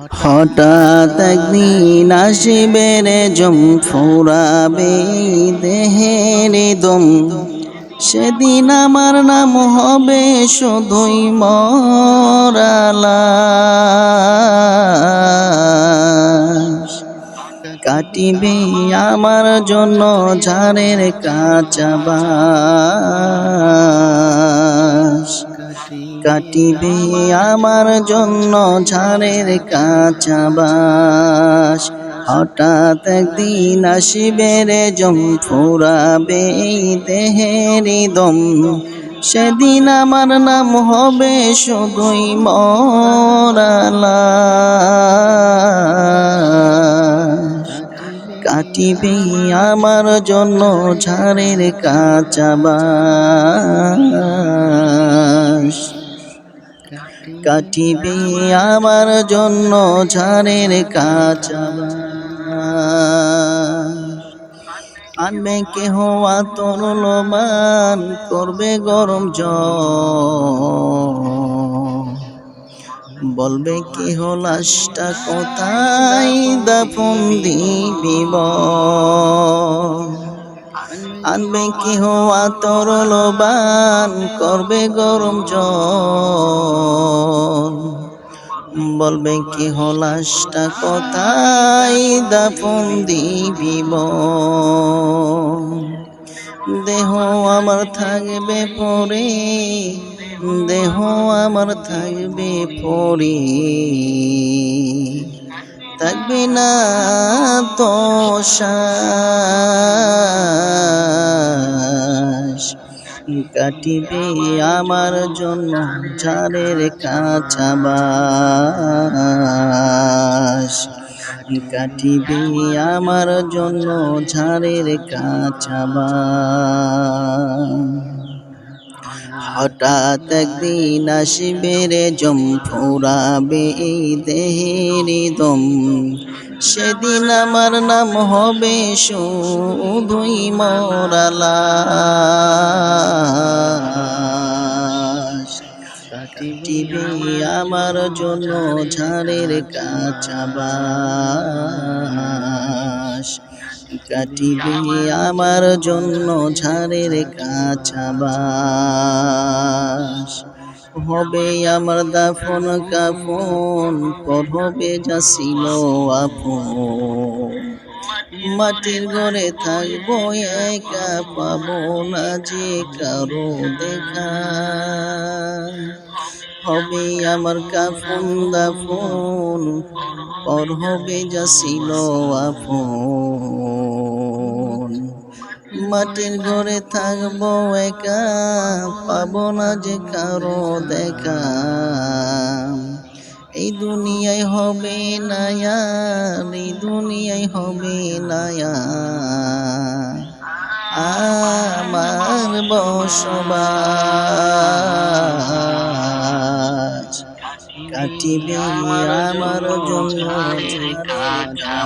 হঠাৎ একদিন আসিবে রে জম ফুরাবে দেহের দম। সেদিন আমার নাম হবে শুধুই মরালাশ। কাটিবে আমার জন্য ঝাড়ের কাঁচা বাস কাটিবে আমার জন্য ঝাড়ের কাঁচা বাস হঠাৎ একদিন আসিবে রে জম ফুরাবে দেহের দম। সেদিন আমার নাম হবে শুধুই মরালা। কাটিবে আমার জন্য ঝাড়ের কাঁচা কাটিবে আমার জন্য ঝাড়ের কাঁচা। আনবে কেহ আতর লোমান করবে গরম জল বলবে কি লাশটা কোথায়, দাফন দিবিব আনবে কি হওয়া তরল বান করবে গরম জল? বলবে কি লাশটা কোথায় দাফন দিবিব দেহ আমার থাকবে পরে, দেহ আমার থাকবে পরে। থাকবে না তো কাটিবে আমার জন্য ঝাড়ের কাঁচা বাস কাটিবে আমার জন্য ঝাড়ের কাঁচা বাস হঠাৎ একদিন আসিবে রে জম ফুরাবে এই দেহের দম। সেদিন আমার নাম হবে শুধুই মরালা। টিভি আমার জন্য ঝাড়ের কাঁচা কাটিবে আমার জন্য ঝাড়ের কাঁচা বাস হবে আমার দাফন কাফন পর হবে যাছিল আপন। মাটির ঘরে থাকব একা, পাবো না যে কারও দেখা। হবে আমার কাফন দাফন পর হবে যাছিল আপন। মাটির ঘরে থাকব একা, পাবো না যে কারও দেখা। এই দুনিয়ায় হবে নায়ার, এই দুনিয়ায় হবে নায়া আমার বসবাস কাটিবে আমার জন্য কাটা